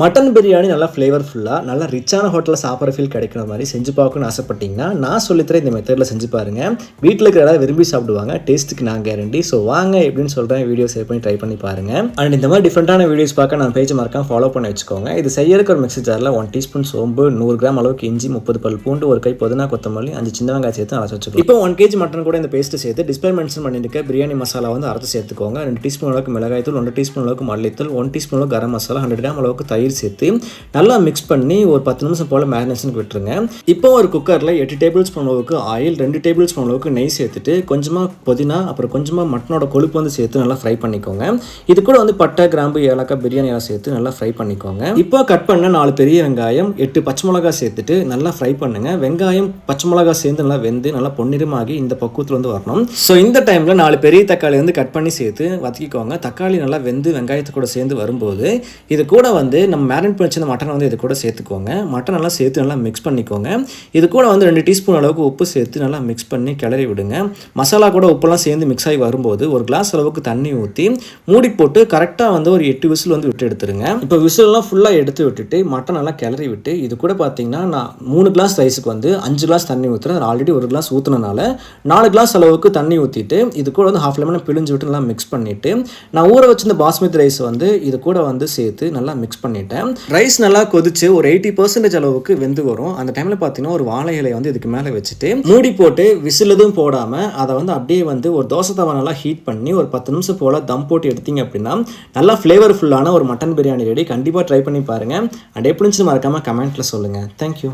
Mutton biryani நல்லா ஃப்ளேவர்ஃபுல்லாக நல்லா ரிச்சான ஹோட்டலில் சாப்பிட்ற ஃபீல் கிடைக்கிற மாதிரி செஞ்சு பார்க்கணும்னு ஆசைப்பட்டீங்கன்னா நான் சொல்லித்தரேன் இந்த மெத்தடில் செஞ்சு பாருங்கள் வீட்டில் இருக்கிற யாராவது விரும்பி சாப்பிடுவாங்க. டேஸ்ட்டுக்கு நான் கேரண்டி ஸோ வாங்க எப்படின்னு சொல்கிறேன் வீடியோ சேவ் பண்ணி ட்ரை பண்ணி பாருங்கள் அண்ட் இந்த மாதிரி டிஃப்ரெண்ட்டான வீடியோஸ் பார்க்க நான் பேஜ் மறக்காம ஃபாலோ பண்ணி வச்சுக்கோங்க. இது செய்யறதுக்கு ஒரு மிக்ஸி ஜாரில் ஒன் டீஸ்பூன் சோம்பு நூறு கிராம் அளவுக்கு இஞ்சி முப்பது பல் பூண்டு ஒரு கை புதினா கொத்தமல்லி அஞ்சு சின்ன வெங்காயம் சேர்த்து அரைச்சி வச்சுக்கோங்க. இப்போ ஒன் கேஜி மட்டன் கூட இந்த பேஸ்ட்டு சேர்த்து டிஸ்பிளே மென்ஷன் பண்ணியிருக்க பிரியாணி மசாலா வந்து அரைச்சி சேர்த்துக்கோங்க. ரெண்டு டீஸ்பூன் அளவுக்கு மிளகாய்த்தூள் ஒன்று டீஸ்பூன் அளவுக்கு மல்லித்தூள் ஒன் டீஸ்பூன் அளவுக்கு கரம் மசாலா ஹண்ட்ரட் கிராம் அளவுக்கு தயிர் சேர்த்து நல்லா மிக்ஸ் பண்ணி ஒரு பத்து நிமிஷம் போல் மேரினேஷனுக்கு விட்டுருங்க. இப்போ ஒரு குக்கரில் எட்டு டேபிள் ஸ்பூன் அளவுக்கு ஆயில் ரெண்டு டேபிள் ஸ்பூன் அளவுக்கு நெய் சேர்த்துட்டு கொஞ்சமாக புதினா அப்புறம் கொஞ்சமாக மட்டனோட கொழுப்பு வந்து சேர்த்து நல்லா ஃப்ரை பண்ணிக்கோங்க. இது கூட வந்து பட்டை கிராம்பு ஏலக்காய் பிரியாணி எல்லாம் சேர்த்து நல்லா ஃப்ரை பண்ணிக்கோங்க. இப்போ கட் பண்ண நாலு பெரிய வெங்காயம் எட்டு பச்சை மிளகாய் சேர்த்துட்டு நல்லா ஃப்ரை பண்ணுங்க. வெங்காயம் பச்சை மிளகாய் சேர்ந்து நல்லா வெந்து நல்லா பொன்னிறமாகி இந்த பக்குவத்தில் வந்து வரணும். ஸோ இந்த டைமில் நாலு பெரிய தக்காளி வந்து கட் பண்ணி சேர்த்து வதக்கிக்கோங்க. தக்காளி நல்லா வெந்து வெங்காயத்து கூட சேர்ந்து வரும்போது இது கூட வந்து நம்ம மேரினேட் பண்ணி வச்சிருந்த மட்டன் வந்து இது கூட சேர்த்துக்கோங்க. மட்டன் நல்லா சேர்த்து நல்லா மிக்ஸ் பண்ணிக்கோங்க. இது கூட வந்து ரெண்டு டீஸ்பூன் அளவுக்கு உப்பு சேர்த்து நல்லா மிக்ஸ் பண்ணி கிளறி விடுங்க. மசாலா கூட உப்பெல்லாம் சேர்ந்து மிக்ஸ் ஆகி வரும்போது ஒரு கிளாஸ் அளவுக்கு தண்ணி ஊற்றி மூடி போட்டு கரெக்டாக வந்து ஒரு எட்டு விசில் வந்து விட்டு எடுத்துருங்க. இப்போ விசில்லாம் ஃபுல்லாக எடுத்து விட்டுட்டு மட்டன் நல்லா கிளறி விட்டு இது கூட பார்த்தீங்கன்னா நான் மூணு கிளாஸ் ரைஸுக்கு வந்து அஞ்சு கிளாஸ் தண்ணி ஊற்றுறேன் ஆல்ரெடி ஒரு கிளாஸ் ஊற்றுனனால நாலு கிளாஸ் அளவுக்கு தண்ணி ஊற்றிட்டு இது கூட வந்து ஹாஃப் லெமனை பிழிஞ்சு விட்டு நல்லா மிக்ஸ் பண்ணிவிட்டு நான் ஊற வச்சிருந்த பாஸ்மதி ரைஸ் வந்து இது கூட வந்து சேர்த்து நல்லா மிக்ஸ் பண்ணிட்டேன். ரைஸ் நல்லா கொதிச்சு ஒரு எயிட்டி பர்சன்டேஜ் அளவுக்கு வெந்து வரும். அந்த டைமில் பார்த்தீங்கன்னா ஒரு வாழை இலையை வந்து இதுக்கு மேலே வச்சுட்டு மூடி போட்டு விசில் எதுவும் போடாமல் அதை வந்து அப்படியே வந்து ஒரு தோசை தவா நல்லா ஹீட் பண்ணி ஒரு பத்து நிமிஷம் போல் தம் போட்டு எடுத்தீங்க அப்படின்னா நல்லா ஃப்ளேவர்ஃபுல்லான ஒரு மட்டன் பிரியாணி ரெடி கண்டிப்பாக ட்ரை பண்ணி பாருங்கள் அண்ட் எப்படி மறக்காம மறக்காமல் கமெண்ட்டில் சொல்லுங்கள் தேங்க்யூ